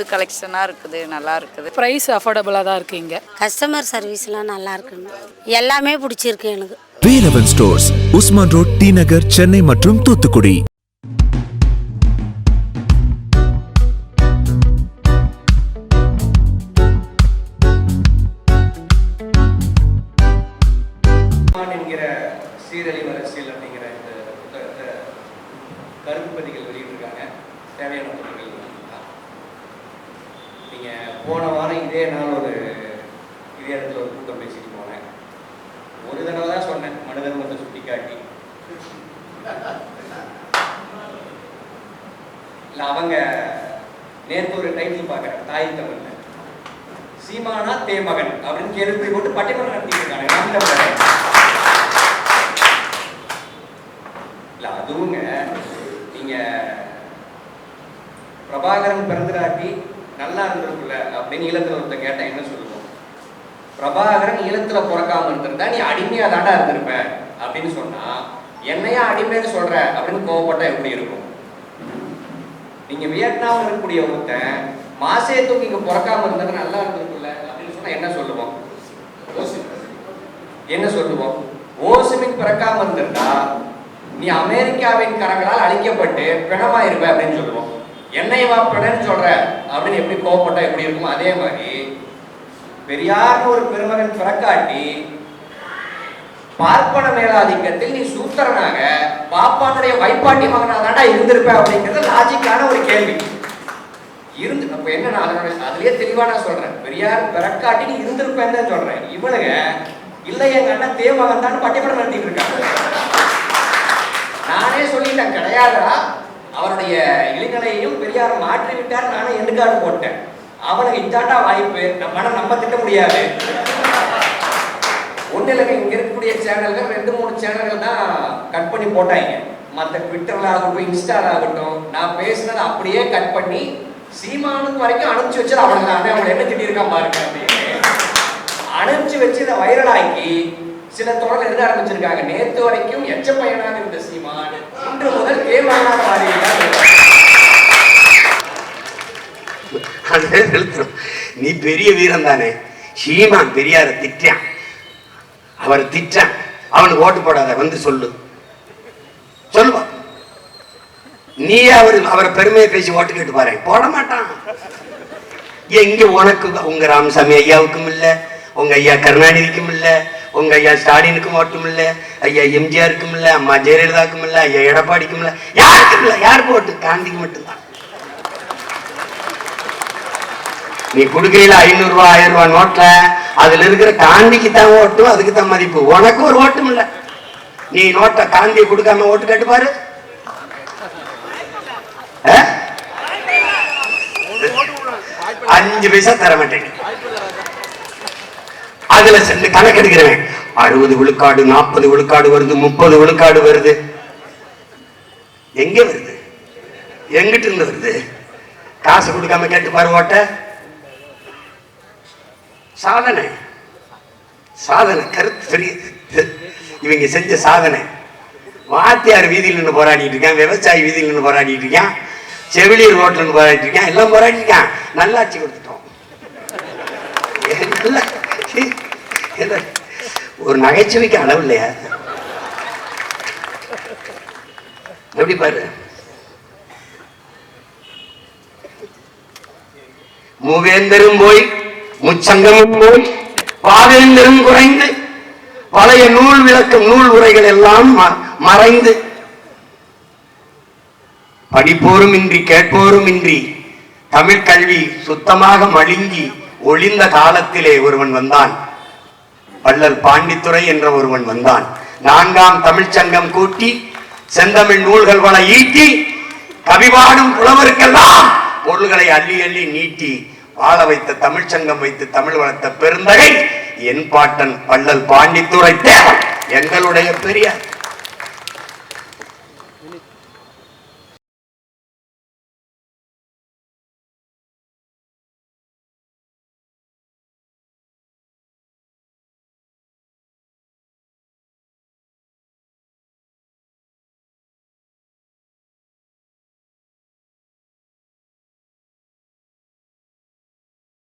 புது கலெக்ஷனாக இருக்குது நல்லா இருக்குது. ப்ரைஸ் அஃபோர்டபுளாக தான் இருக்குது இங்கே. கஸ்டமர் சர்வீஸ்லாம் நல்லா இருக்குங்க. எல்லாமே பிடிச்சிருக்கு எனக்கு. Velavan stores Usman road T Nagar Chennai மற்றும் தூத்துக்குடி. மான் என்கிற சீரழிவு அரசியல் அப்படிங்கிற இந்த புத்தகத்தை கருப்புப்பதிகள் வெளியிட்டிருக்காங்க. தேவையான பொருட்கள் நீங்கள் போன வாரம் இதே நாள் ஒரு இதே இடத்துல ஒரு கூட்டம் பேசிட்டு போனேன். ஒரு தடவை தான் சொன்னேன் மனிதர்மத்தை சுட்டி காட்டி இல்லை அவங்க நேற்று ஒரு டைட்டில் பார்க்குறேன் தாய் தமிழ்ல. சீமானா தேமகன் அப்படின்னு கேள்வி போட்டு பட்டிமன்றம் நடத்திட்டு இருக்காங்க இல்லை இல்ல அதுவுங்க நீங்க பிரபாகரன் பிறந்துடாட்டி நல்லா இருந்திருக்குல்ல அப்படின்னு ஈழத்துல ஒருத்தன் கேட்டேன் என்ன சொல்லுவோம்? பிரபாகரன் ஈழத்துல பிறக்காம இருந்திருந்தா நீ அடிமையா தாண்டா இருந்திருப்ப அப்படின்னு சொன்னா என்னையா அடிமைன்னு சொல்ற? அப்படின்னு கோவப்பட்டா எப்படி இருக்கும்? நீங்க வியட்நாம் இருக்கக்கூடிய ஒருத்தன் மாசே தூக்கி இங்க பிறக்காம இருந்தது நல்லா இருந்திருக்குல்ல அப்படின்னு சொன்னா என்ன சொல்லுவோம்? என்ன சொல்லுவோம்? ஓசுமின் பிறக்காம இருந்திருந்தா நீ அமெரிக்காவின் கரங்களால் அழிக்கப்பட்டு பிணமாயிருப்ப அப்படின்னு சொல்லுவோம். என்னை வாப்படன்னு சொல்ற அப்படின்னு எப்படி கோவப்பட்டா எப்படி இருக்குமோ அதே மாதிரி பெரியார்னு ஒரு பெருமகன் பிறக்காட்டி பார்ப்பன மேலாதிக்கத்தில் நீ சூத்திரனாக பாப்பானுடைய வைப்பாட்டி மகனாதாண்டா இருந்திருப்ப அப்படிங்கிறது லாஜிக்கான ஒரு கேள்வி. இருந்து அப்ப என்ன நான் அதுலயே தெளிவா நான் சொல்றேன். பெரியார் பிறக்காட்டி நீ இருந்திருப்பேன்னு சொல்றேன். இவனுங்க இல்ல எங்க அண்ணன் தேவகன் தான் பட்டிமன்றம் நடத்திட்டு இருக்காங்க. நானே சொல்லிட்டேன் கிடையாதா அவருடைய இளைஞனையும் பெரியார் மாற்றி விட்டார் நானே எண்டுக்காடு போட்டேன். அவனுக்கு இதாண்டா வாய்ப்பு. நம்ம நம்ம திட்ட முடியாது. ஒன்றும் இல்லைங்க இங்கே இருக்கக்கூடிய சேனல்கள் ரெண்டு மூணு சேனல்கள் தான் கட் பண்ணி போட்டாங்க. மற்ற ட்விட்டரில் ஆகட்டும் இன்ஸ்டால ஆகட்டும் நான் பேசினதை அப்படியே கட் பண்ணி சீமானுக்கு வரைக்கும் அனுப்பிச்சு வச்சது அவனுக்கு தான். அவன் என்ன திட்டிருக்கான் பாருங்க அப்படின்னு. அனுப்பிச்சு வச்சு இதை வைரலாக்கி சில தொடர் எழுத ஆரம்பிச்சிருக்காங்க. நேற்று வரைக்கும் எச்ச பயனாக இருந்த சீமான் இன்று முதல் கேமராக மாறியிருக்கார் நீ பெரிய வீரன் தானே. சீமான் பெரியார திட்டான். அவர் திட்டான். அவனுக்கு ஓட்டு போடாத வந்து சொல்லு. சொல்லுவா நீ அவர் அவரை பெருமையை பேசி ஓட்டு கேட்டு பாரு. போட மாட்டான். எங்க உனக்கு உங்க ராமசாமி ஐயாவுக்கும் இல்ல உங்க ஐயா கருணாநிதிக்கும் இல்லை உங்க ஐயா ஸ்டாலினுக்கும் ஓட்டும் இல்ல ஐயா எம்ஜிஆருக்கும் இல்ல அம்மா ஜெயலலிதாக்கும் இல்ல ஐயா எடப்பாடிக்கும் இல்ல யாருக்கும் இல்ல யாருக்கு ஓட்டு காந்திக்கு மட்டும்தான்? நீ கொடுக்கல ஐநூறு ரூபா ஆயிரம் ரூபாய் நோட்ல அதுல இருக்கிற காந்திக்கு தான் ஓட்டும் அதுக்கு தான் மதிப்பு. உனக்கு ஒரு ஓட்டும் இல்ல நீ நோட்டை காந்தியை கொடுக்காம ஓட்டு கட்டுப்பாரு? பாரு ஆ? அஞ்சு பைசா தர மாட்டேங்க அதுல சென்று கணக்கெடுக்கிறேன் அறுபது விழுக்காடு நாற்பது விழுக்காடு வருது முப்பது விழுக்காடு வருது. எங்க வருது? எங்கிட்ட இருந்து வருது? காசு கொடுக்காம கேட்டு பாரு ஓட்ட. சாதனை. சாதனை கருத்து தெரியுது. இவங்க செஞ்ச சாதனை. வாத்தியார் வீதியில் நின்று போராடிட்டு இருக்கான் விவசாயி வீதியில் நின்று போராடிட்டு இருக்கான் செவிலியர் ரோட்ல நின்று போராடிட்டு இருக்கான் எல்லாம் போராடிட்டு இருக்கான். நல்லாட்சி கொடுத்து நல்ல- என்ன, ஒரு நகைச்சுவைக்கு அளவு இல்லையா? எப்படி பாரு? மூவேந்தரும் போய் முச்சங்கமும் போய் பாவேந்தரும் குறைந்து பழைய நூல் விளக்கம் நூல் உரைகள் எல்லாம் மறைந்து படிப்போரும் இன்றி கேட்போரும் இன்றி தமிழ் கல்வி சுத்தமாக மழுங்கி ஒளிந்த காலத்திலே ஒருவன் வந்தான். வள்ளல் பாண்டித்துரை என்ற ஒருவன் வந்தான். நான்காம் தமிழ்ச்சங்கம் கூட்டி செந்தமிழ் நூல்கள் பல ஈட்டி கவிவாடும் புலவருக்கெல்லாம் பொருள்களை அள்ளி அள்ளி நீட்டி வாழ வைத்த தமிழ்ச்சங்கம் வைத்து தமிழ் வளர்த்த பெருந்தகை என் பாட்டன் பள்ளல் பாண்டித்துரை தேவன் எங்களுடைய பெரியார்.